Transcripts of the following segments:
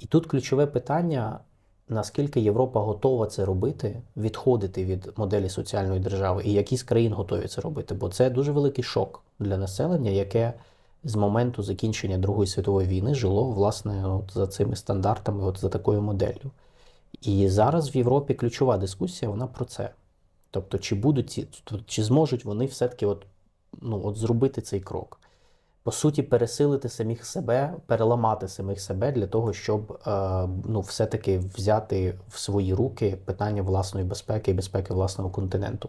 І тут ключове питання: наскільки Європа готова це робити, відходити від моделі соціальної держави, і які з країн готові це робити? Бо це дуже великий шок для населення, яке з моменту закінчення Другої світової війни жило власне от за цими стандартами, от за такою моделлю. І зараз в Європі ключова дискусія вона про це. Тобто, чи будуть ці, чи зможуть вони все-таки от, ну, от зробити цей крок? По суті, пересилити самих себе, переламати самих себе для того, щоб е, ну, все-таки взяти в свої руки питання власної безпеки і безпеки власного континенту.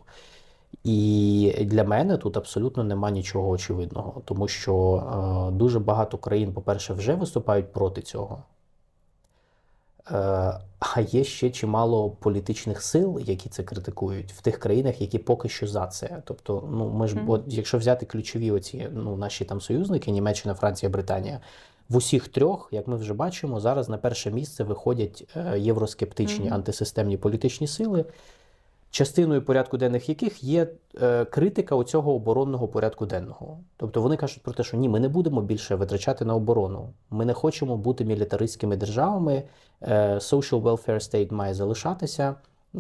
І для мене тут абсолютно нема нічого очевидного, тому що е, дуже багато країн, по-перше, вже виступають проти цього. Е, а є ще чимало політичних сил, які це критикують в тих країнах, які поки що за це. Тобто, ну ми ж, Мгм. от, якщо взяти ключові оці ну, наші там союзники, Німеччина, Франція, Британія, в усіх трьох, як ми вже бачимо, зараз на перше місце виходять євроскептичні євроскептичні Мгм. антисистемні політичні сили, частиною порядку денних яких є е, критика у цього оборонного порядку денного. Тобто вони кажуть про те, що ні, ми не будемо більше витрачати на оборону. Ми не хочемо бути мілітаристськими державами. Е, social welfare state має залишатися.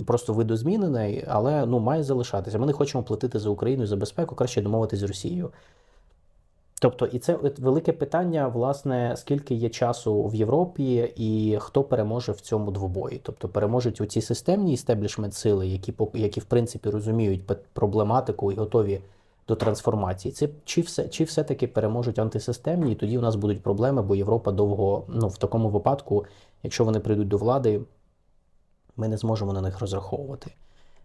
Просто видозмінений, але ну має залишатися. Ми не хочемо платити за Україну за безпеку, краще домовитись з Росією. Тобто, і це велике питання, власне, скільки є часу в Європі і хто переможе в цьому двобої. Тобто переможуть у ці системні істеблішмент сили, які які в принципі розуміють проблематику і готові до трансформації. Це чи все чи все-таки переможуть антисистемні, і тоді у нас будуть проблеми, бо Європа довго ну в такому випадку, якщо вони прийдуть до влади, ми не зможемо на них розраховувати.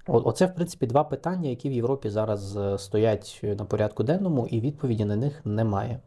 Оце, в принципі, два питання, які в Європі зараз е, стоять на порядку денному, і відповіді на них немає.